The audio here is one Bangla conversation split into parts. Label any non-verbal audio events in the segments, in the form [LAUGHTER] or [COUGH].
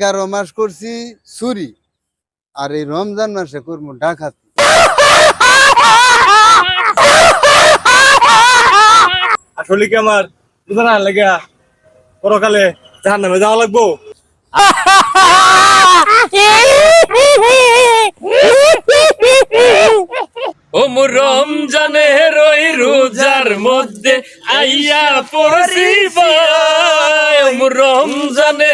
এগারো মাস করছি চুরি। আর এই রমজান মাসে করব ডাকাতি। আসলে কি আমার লাগে পরকালে জাহান নামে যাওয়া লাগবো? ও রমজানে রই রোজার মধ্যে আইয়া পড়ছি ভাই ও রমজানে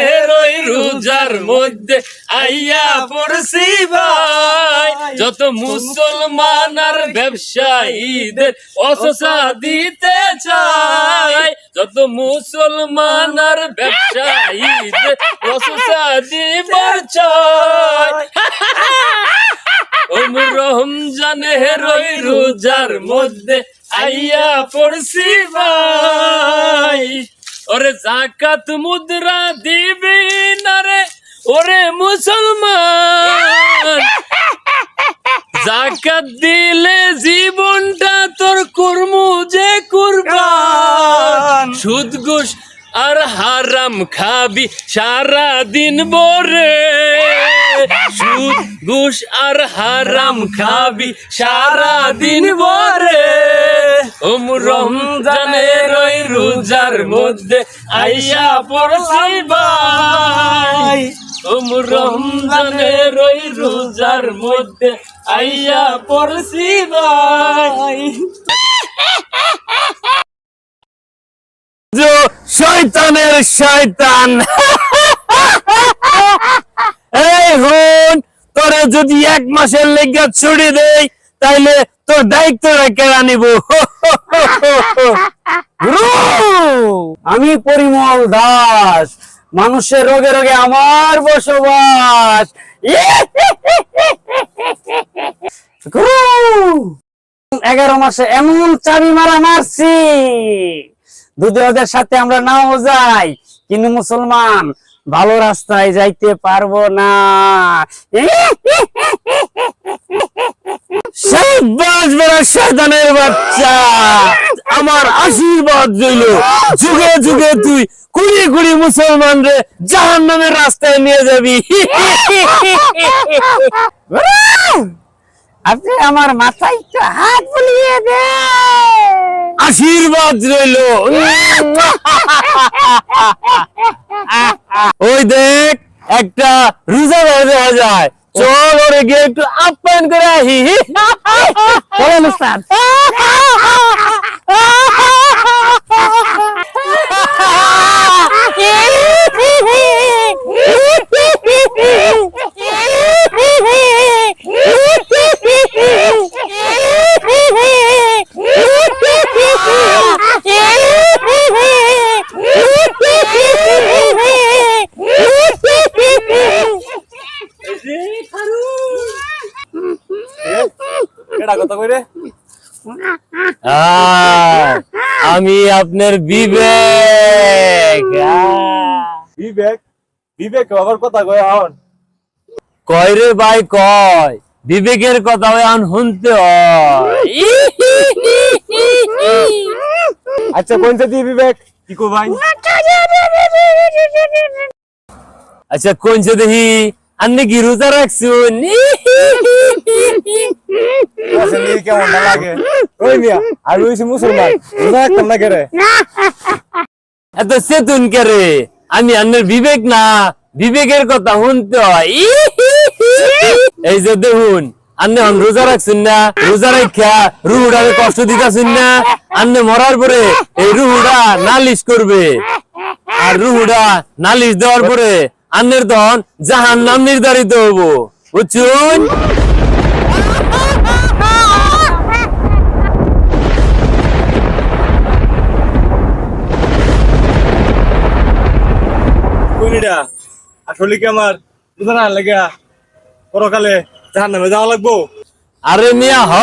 রোজার মধ্যে আইয়া পড়ছি ভাই। যত মুসলমান আর ব্যবসায়ীদের অসসা দিতে চাই, যত মুসলমান আর ব্যবসায়ীদের অসসা দিবার চাই। ওম রমজানে রই রোজার মধ্যে আইয়া পড়ছি ভাই। ওরে জাকাত মুদ্রা দিবি না রে? ওরে মুসলমান। জাকাত দিলে জীবনটা তোর কুরমু যে কুরবান। সুদ ঘুষ আর হারাম খাবি সারা দিন বরে সুদ ঘুষ আর হারাম খাবি সারা দিন বরে ওম রমজানের ওই রোজার মধ্যে আইয়া পড়ছি ভাই। ওম রমজানের ওই রোজার মধ্যে আইয়া পড়ছি ভাই। শয়তানের শয়তান। এই হন, তোরে যদি এক মাসের লেগা ছুড়ে দেই তাইলে তোর দায়িত্ব কেড়া নিব। আমি পরিমল দাস, মানুষের রোগে রোগে আমার বসবাস। এগারো মাসে এমন চাবি মারা মারছি। দুধে ওদের সাথে আমরা নাও যাই। কিন্তু মুসলমান ভালো রাস্তায় যাইতে পারব না। বাচ্চা। আমার আশীর্বাদ রইল। যুগে তুই কুড়ি কুড়ি মুসলমান রে রাস্তায় নিয়ে যাবি। আপনি আমার মাথায় হাত বুলিয়ে দে। আশীর্বাদ রইল। ওই দেখ একটা রোজা ভাই দেওয়া যায়। চল ওরে গিয়ে একটু আপ্যায়ন করে আহি। বলেন [LAUGHS] কইরে আমি আপনার বিবেক। বিবেক? বিবেক আবার কথা কয় এখন। কয় রে ভাই কয়? বিবেকের কথা আন শুনতে হয়। আচ্ছা কোন জাতি বিবেক? কি কো ভাই? আচ্ছা কোন সে আন্নে কি রোজা রাখছুন আচ্ছা কেমন লাগে? ওই মিয়া আমি হইছি মুসলমান। রোজা রাখতাম না কেরে এত চেতুন কে রে? আমি আন্নের বিবেক না। বিবেকের কথা শুনতে হয়। এই যে দেখুন আন্নে হন রোজা রাখছেন না। রোজা রাখা রুহুডারে কষ্ট দিতেছেন না। আন্নে মরার পরে এই রুহুডা নালিশ করবে। আর রুহুডা নালিশ দেওয়ার পরে আন্নের ধন জাহান নাম নির্ধারিত হব। বুঝছুন? কোনটা আসলে কি আমার পরকালে জাহান নামে যাওয়া লাগবো? আরে মিয়া হ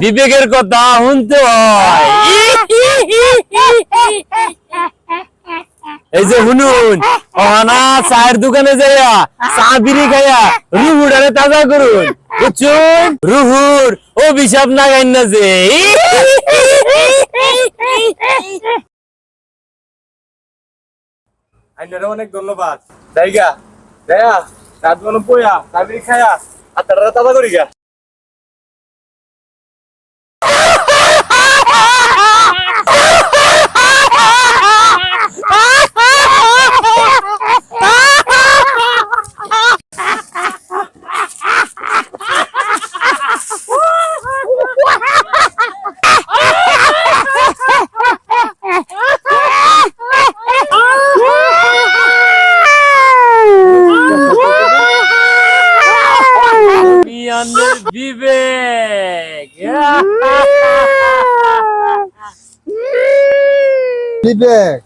বিবেকের কথা শুনতে হয়। [LAUGHS] [LAUGHS] এই যে শুনুন অহানা চায়ের দোকানে যাইয়া চা বিড়ি খাইয়া রুহুডারে তাজা করুন। বুঝছুন? রুহুর অভিশাপ না যে। অনেক ধন্যবাদ। জায়গা, দেয়া বইয়া তাবি খায়া আর তারা তাজা করি গা আন্নের বিবেক বিবেক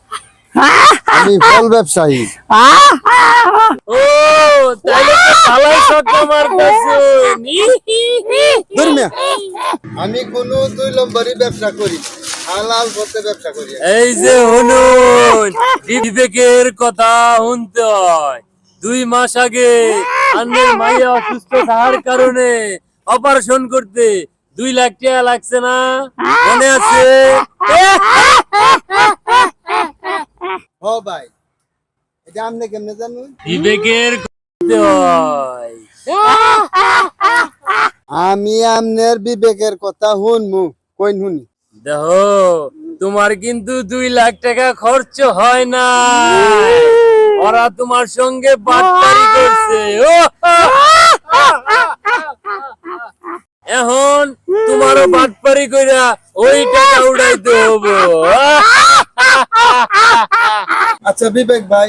আমি ফল ব্যবসায়ী ও তাইলে তো ভালোই সক্কা মারতাছুন ধর্মিয়া আমি কোনো দুই নম্বরই ব্যবসা করি। হালাল পথে ব্যবসা করি। এই যে শুনুন বিবেকের কথা শুনতে হয়। দুই মাস আগে আন্নের মাইয়া অসুস্থ থাকার কারণে অপারেশন করতে দুই লাখ টাকা লাগছে না? মনে আছে? হ ভাই। এটা আপনি কেমনে জানুন বিবেকের করতে আমি আমনের বিবেকের কথা শুনমু কইন শুনি। দেখো তোমার কিন্তু দুই লাখ টাকা খরচ হয় না ওরা তোমার সঙ্গে বাটপারি করছে। ও! এখন তোমারও বাটপারি কইরা ওই টাকা উড়াইতে হব। আচ্ছা বিবেক ভাই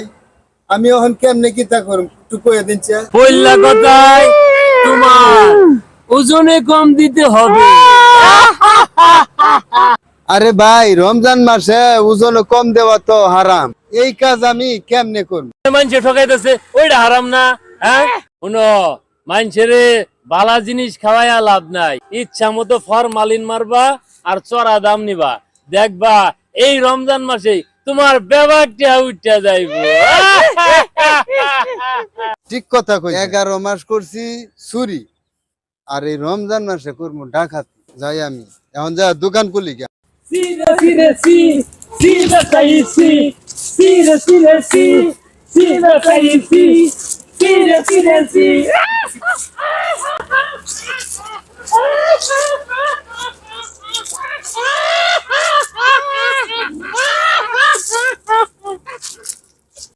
আমি এখন কেমনে কিতা করুম? একটু কয়ে দিনছে পয়লা কথায় তোমার ওজনে কম দিতে হবে। আরে ভাই রমজান মাসে ওজন কম দেওয়া তো হারাম। এই কাজ আমি কেমনে করব? মানুষে ঠকাইতেছে ওইটা হারাম না হ্যাঁ? শুনো মানুষেরে বালা জিনিস খাওয়াইয়া লাভ নাই। ইচ্ছা মতো ফরমালিন মারবা আর চড়া দাম নিবা। দেখবা এই রমজান মাসে তোমার উঠা যাইব। ঠিক কথা কই এগারো মাস করছি চুরি আর এই রমজান মাসে করব ডাকাতি। যাই আমি। এখন যা দোকান খুলি গিয়া Sira, sira, si, sira, sai, si, sira, sira, si, sira,